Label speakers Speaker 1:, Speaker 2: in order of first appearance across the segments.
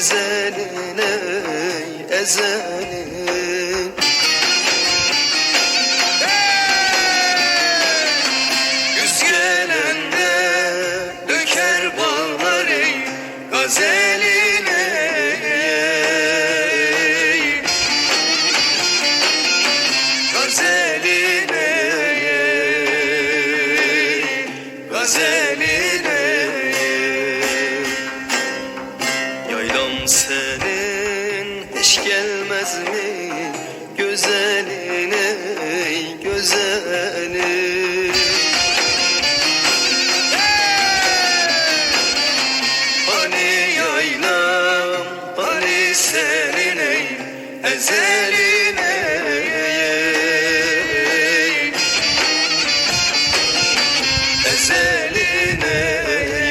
Speaker 1: ezelin ey ezelin senin hiç gelmez mi güzeline güzeli? Hani yaylam hani senin ey ezelin ey Ezelin ey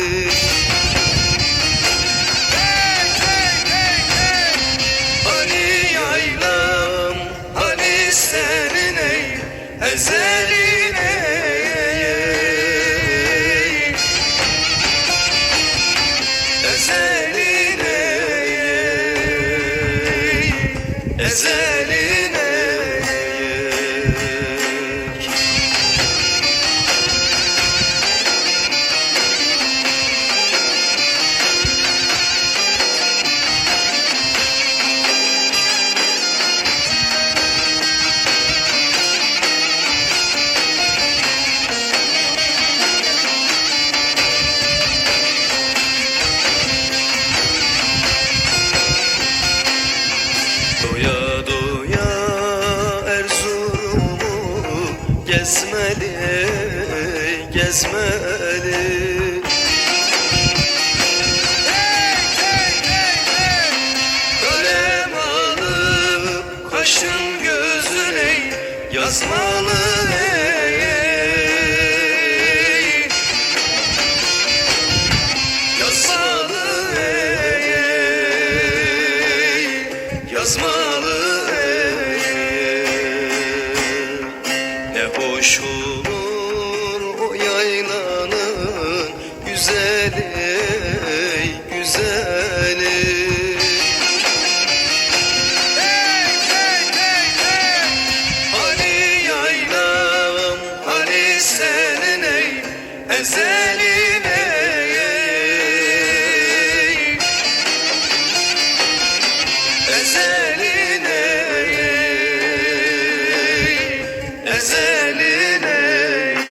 Speaker 1: ezeli gezmeli Kaşın gözüne yazmalı ey, ey. Yazmalı ey, ey. Yazmalı gelelim